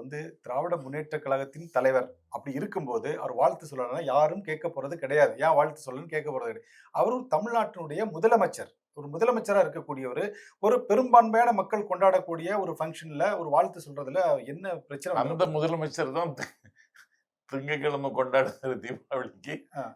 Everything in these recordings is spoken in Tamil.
வந்து திராவிட முன்னேற்ற கழகத்தின் தலைவர். அப்படி இருக்கும்போது அவர் வாழ்த்து சொல்லணும்னா யாரும் கேட்க போறது கிடையாது. ஏன் வாழ்த்து சொல்லணும்னு கேட்க போறது கிடையாது. அவரும் தமிழ்நாட்டினுடைய முதலமைச்சர். ஒரு முதலமைச்சரா இருக்கக்கூடியவர். ஒரு பெரும்பான்மையான மக்கள் கொண்டாடக்கூடிய ஒரு ஃபங்க்ஷன்ல ஒரு வாழ்த்து சொல்றதுல என்ன பிரச்சனை அந்த முதலமைச்சர் தான் திங்கட்கிழமை கொண்டாடுற தீபாவளிக்கு.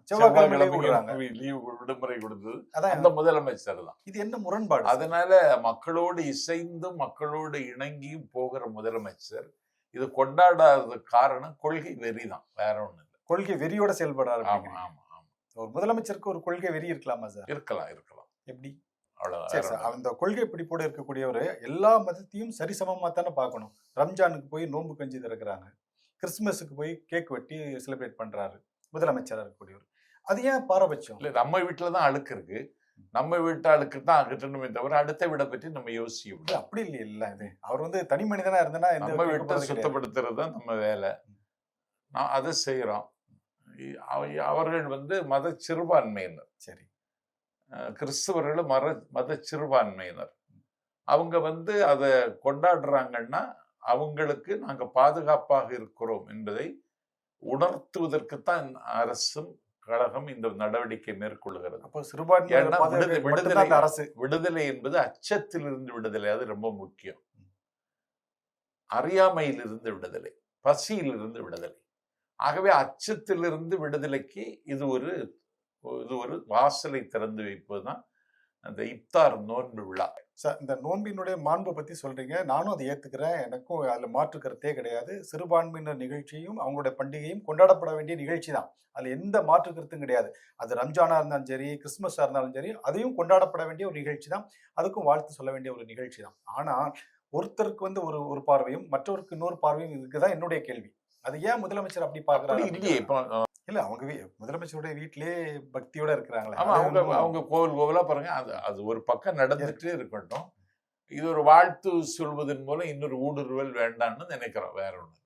செவ்வாய்க்கிழமை லீவு விடுமுறை கொடுத்தது. அதான். அந்த முதலமைச்சர் தான். இது என்ன முரண்பாடு? அதனால மக்களோடு இசைந்தும் மக்களோடு இணங்கியும் போகிற முதலமைச்சர் இது கொண்டாடாத காரணம் கொள்கை வெறி தான் வேற ஒண்ணு இல்லை. கொள்கை வெறியோட செயல்படுறாரு ஆமா ஆமா ஆமா. ஒரு முதலமைச்சருக்கு ஒரு கொள்கை வெறி இருக்கலாமா சார்? இருக்கலாம் இருக்கலாம். எப்படி? சரி அந்த கொள்கை பிடிப்போட இருக்கக்கூடியவர் எல்லா மதத்தையும் சரிசமமா தானே பார்க்கணும். ரம்ஜானுக்கு போய் நோன்பு கஞ்சி திறக்கிறாங்க. கிறிஸ்துமஸுக்கு போய் கேக் வெட்டி செலிப்ரேட் பண்றாரு. முதலமைச்சரா இருக்கக்கூடியவர். அது ஏன் பாரபட்சம்? இல்ல நம்ம வீட்டுல தான் அழுக்கு இருக்கு. நம்ம வீட்டு அழுக்கு தான் அகற்றணுமே தவிர அடுத்த வீடை பற்றி நம்ம யோசிக்க இல்ல, முடியாது. அப்படி இல்லையே இல்ல இது அவர் வந்து தனி மனிதனா இருந்தனா நம்ம வீட்டை. சுத்தப்படுத்துறது தான் நம்ம வேலை. நான் அதை அவ- அவர்கள் வந்து மத சிறுபான்மையினர். சரி. அஹ் கிறிஸ்தவர்கள் மத மத சிறுபான்மையினர். அவங்க வந்து அதை கொண்டாடுறாங்கன்னா அவங்களுக்கு நாங்க பாதுகாப்பாக இருக்கிறோம் என்பதை உணர்த்துவதற்குத்தான் அரசும் கழகம் இந்த நடவடிக்கை மேற்கொள்கிறது. அப்போ சிறுபான்மையினர் விடுதலை- அரசு. விடுதலை என்பது அச்சத்திலிருந்து விடுதலை அது ரொம்ப முக்கியம். அறியாமையிலிருந்து விடுதலை பசியிலிருந்து விடுதலை. ஆகவே அச்சத்திலிருந்து விடுதலைக்கு இது ஒரு இது ஒரு வாசலை திறந்து வைப்பதுதான் அந்த இப்தார் நோன்பு விழா. சார் இந்த நோன்பினுடைய மாண்பை பத்தி சொல்றீங்க. நானும் அதை ஏத்துக்கிறேன். எனக்கும் அதுல மாற்று கருத்தே கிடையாது. சிறுபான்மையினர் நிகழ்ச்சியும் அவங்களுடைய பண்டிகையும் கொண்டாடப்பட வேண்டிய நிகழ்ச்சி தான். அதுல எந்த மாற்று கருத்தும் கிடையாது. அது ரம்ஜானா இருந்தாலும் சரி கிறிஸ்துமஸா இருந்தாலும் சரி அதையும் கொண்டாடப்பட வேண்டிய ஒரு நிகழ்ச்சி தான். அதுக்கும் வாழ்த்து சொல்ல வேண்டிய ஒரு நிகழ்ச்சி தான். ஆனால் ஒருத்தருக்கு வந்து ஒரு ஒரு பார்வையும் மற்றவருக்கு இன்னொரு பார்வையும் இருக்குதான் என்னுடைய கேள்வி. அது ஏன் முதலமைச்சர் அப்படி அப்படி பாக்குறாரு இல்லையே இப்போ இல்ல அவங்க முதலமைச்சருடைய வீட்டிலேயே பக்தியோட இருக்கிறாங்களே ஆமா அவங்க அவங்க கோவில் கோவிலா பாருங்க அது அது ஒரு பக்கம் நடந்துட்டே இருக்கட்டும். இது ஒரு வாழ்த்து சொல்வதன் மூலம் இன்னொரு ஊடுருவல் வேண்டாம்னு நினைக்கிறோம் வேற ஒண்ணு